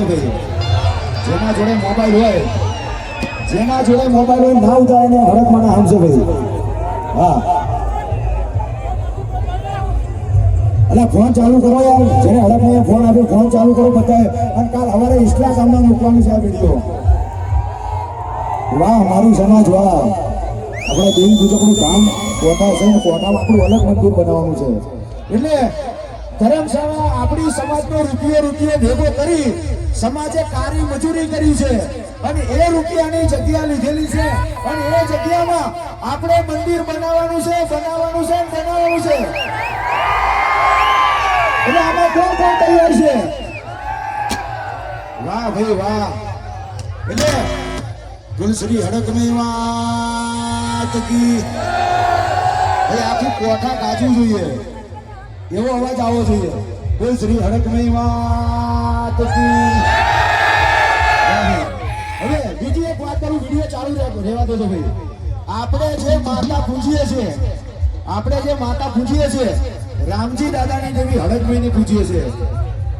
છે ભાઈ. જેના જોડે મોબાઈલ હોય, જેના જોડે મોબાઈલ હોય, ના ઉતારે ને હડક મને હામશે ભાઈ. હા. અલા ફોન ચાલુ કરો યાર. જેને હડક ને ફોન આપ્યો ફોન ચાલુ કરો બતાવે અને કાલ અમારે ઇસ્લા ગામમાં મૂકવાનું છે આ વીડિયો વાહ, મારું સમાજ, વાહ. આપણે દેવી પૂજકનું કામ કોટા છે કોટામાં આપણું અલગ મંદિર બનાવવાનું છે. એટલે ધર્મશાળા આપણી સમાજનો રૂપિયો રૂપિયો ભેગો કરી સમાજે કારી મજૂરી કરી છે. અને એ રૂપિયાની જગ્યા લીધેલી છે. અને એ જગ્યામાં આપણે મંદિર બનાવવાનું છે બનાવવાનું છે બનાવવાનું છે. એટલે આમાં કોણ કોણ તૈયાર છે? વાહ ભાઈ વાહ. એટલે ગુલશ્રી હડકની વાત કી. ભાઈ, આખી કોઠા ગાજવું જોઈએ. એવો અવાજ આવો જોઈએ. શ્રી હડકની વાત હવે બીજી એક વાત કરું, વીડિયો ચાલુ રાખો. રહેવા દો ભાઈ. આપણે જે માતા પૂજીએ છીએ, આપણે જે માતા પૂજીએ છીએ, રામજી દાદાની જેવી હડકભાઈને પૂજીએ છીએ.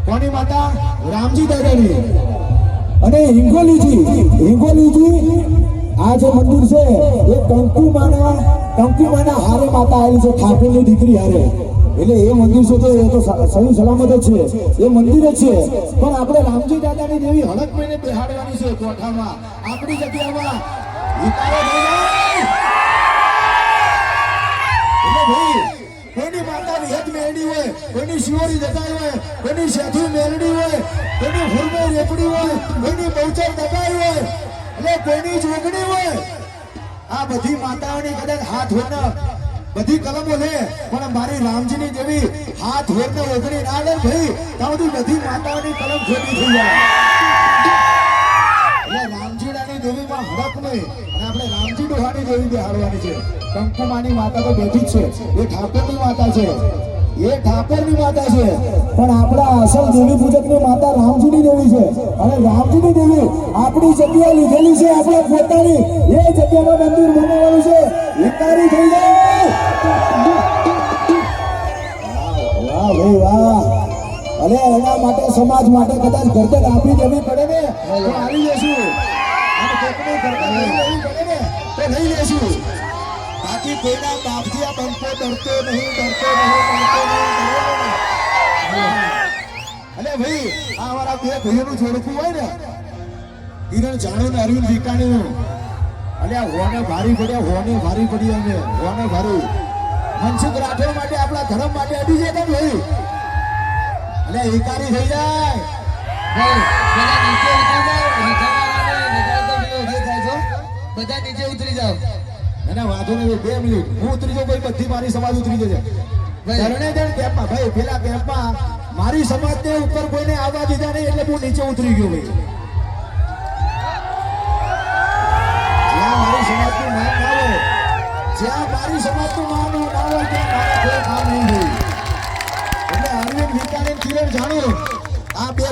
કોની માતા? રામજી દાદાની. અને હિંગોલીજી હિંગોલીજી, આ જે મંદિર છે, એ કંકુમાના કંકુમાના હારે માતા આવી છે, ઠાકોરની દીકરી હારે. એટલે એ મંદિર છે તો, એ તો સહી સલામત જ છે. એ મંદિર જ છે. પણ આપણે રામજી દાદાની દેવી હડક મહિને બેહાડવાની છે કોઠામાં. આપણી જગ્યામાં કોઈની માતા વિહત મેળડી હોય, કોઈની શિવરી જતાઈ હોય, કોઈની શેઠી મેળડી હોય, કોઈની હુરમે રેપડી હોય, કોઈની બહુચર દબાઈ હોય, એટલે કોઈની જોગણી હોય. આ બધી માતાઓની કદાચ હાથ હોય બધી કલમો લે, પણ મારી રામજીની જેવી હાથ હોય ઓગણી ના લે ભાઈ ત્યાં બધી બધી માતાઓની કલમ ખોટી થઈ જાય. નહીં આપણે રામજી ડોહાની છે. કંકુમાની માતા તો બેઠી જ છે. એ ઠાકોરની માતા છે. એ ઠાકોરની માતા છે. પણ આપણા અસલ દેવી પૂજકની માતા રામજીની દેવી છે. અને રામજીની દેવી આપણી જગ્યા લીધેલી છે. આપણે પોતાની એ જગ્યામાં મંદિર બનાવવાનું છે. વિકારી થઈ જાય. વાહ ભાઈ વાહ. અરે એના માટે સમાજ માટે કદાચ ગરદન આપી દેવી પડે ને, તો આવી જશું. અને કોકને ગરદન તો લઈ લેશું બાકી કોઈના બાપથી આ બનતો ડરતો નહીં ડરતો નહીં ડરતો નહીં. અલે ભાઈ આ મારા બે ભાઈઓનું જોડકું હોય ને કિરણ જાણો ને અરવિંદ વિકાણીનું. અલે આ હોને ભારી પડ્યા હોને ભારી પડી અમે હોને ભારી. મનસુખ રાઠોડ માટે આપણા ધર્મ માટે અડી જાય ને ભાઈ? અલે એકારી થઈ જાય. બધા નીચે ઉતરી જાઓ અને વાંધો નહીં બે મિનિટ. હું ઉતરી જાઉં ભાઈ બધી મારી સમાજ ઉતરી જશે. ધરણે ધણ સમાજને ઉપર કોઈને આવવા દીધા નહીં એટલે હું નીચે ઉતરી ગયો ભાઈ. આ બે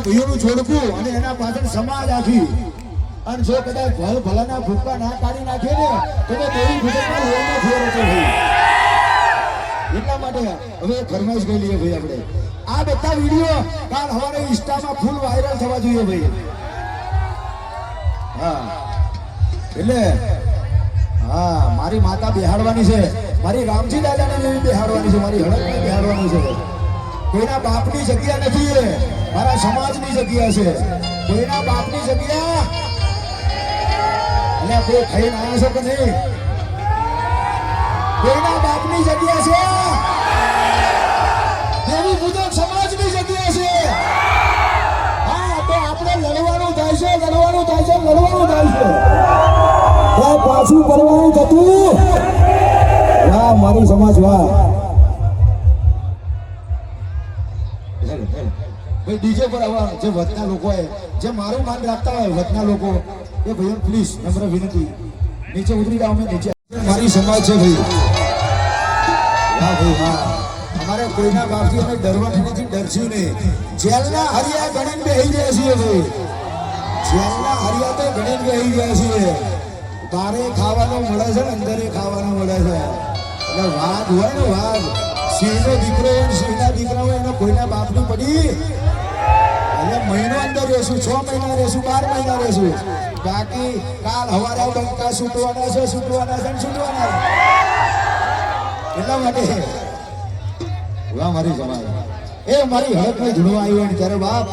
છોડકું અને એના પાછળ સમાજ આખી. અને જો કદાચ ભલ ભલાના ભૂકા ના કાઢી નાખે ને, તો દેવી ભાઈ. એટલા માટે હવે ફરમાઈશ ગઈ લઈએ ભાઈ આપણે. આ બધા વીડિયો કાલ સવારે ઇન્સ્ટામાં ફૂલ વાયરલ થવા જોઈએ ભાઈ. હા. એટલે, હા, મારી માતા બેહાડવાની છે. મારી રામજી દાદાને બેહાડવાની છે. મારી હડકને બિહાડવાની છે. કોઈના બાપની જગ્યા નથી એ. મારા સમાજની જગ્યા છે. કોઈના બાપની જગ્યા. એટલે કોઈ ખાઈને આવ્યા છો કે નહીં? કોઈના બાપની જગ્યા છે. દેવી પૂજક સમાજની જગ્યા છે. હા, તો આપણે લડવાનું થાય છે, લડવાનું થાય છે, લડવાનું થાય છે. પાછું કરવાનું થતું. હા મારી સમાજ, વાહ. ભાઈ, ડીજે પર આવા જે વતના લોકો હોય, જે મારું માન રાખતા હોય, વતના લોકો, એ ભાઈઓ પ્લીઝ નમ્ર વિનંતી. નીચે ઉતરી જાઓ, અમે નીચે. મારી સમાજ છે, ભાઈ. અમારે કોઈના બાપથી અમે ડરવાનું નથી, ડરશું નહીં. જેલના હરિયા ગણીને બેહી ગયા છીએ ભાઈ. જેલના હરિયા તો ગણીને બેહી ગયા છીએ. બારે ખાવાનું મળે છે ને, અંદરે ખાવાનું મળે છે. એટલે વાઘ હોય ને વાઘ સિંહનો દીકરો હોય સિંહના દીકરા હોય, એનો કોઈના બાપની પડી? એટલે મહિનો અંદર રહેશું, છ મહિના રહેશું, બાર મહિના રહેશું. બાકી કાલ હવારે બંકા છૂટવાના છે છૂટવાના છે છૂટવાના છે. એટલા માટે? વાહ, મારી સમાજ એ, મારી હળક ને ધૂણવા આવ્યો ને ત્યારે બાપ.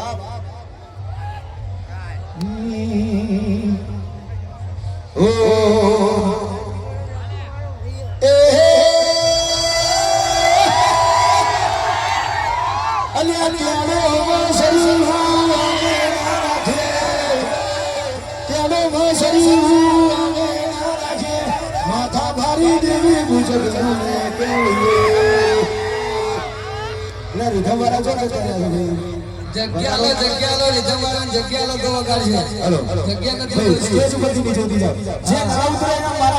માથા ભારી દેવી ગુજરને એટલે રીધમ વાળા જો જગ્યા લો જગ્યા લો રીધમ વાળાને જગ્યા લો તો વગાડશે હલો જગ્યા નથી. સ્ટેજ ઉપરથી નીચે ઉતરી જે નવા ઉતરે એના મારા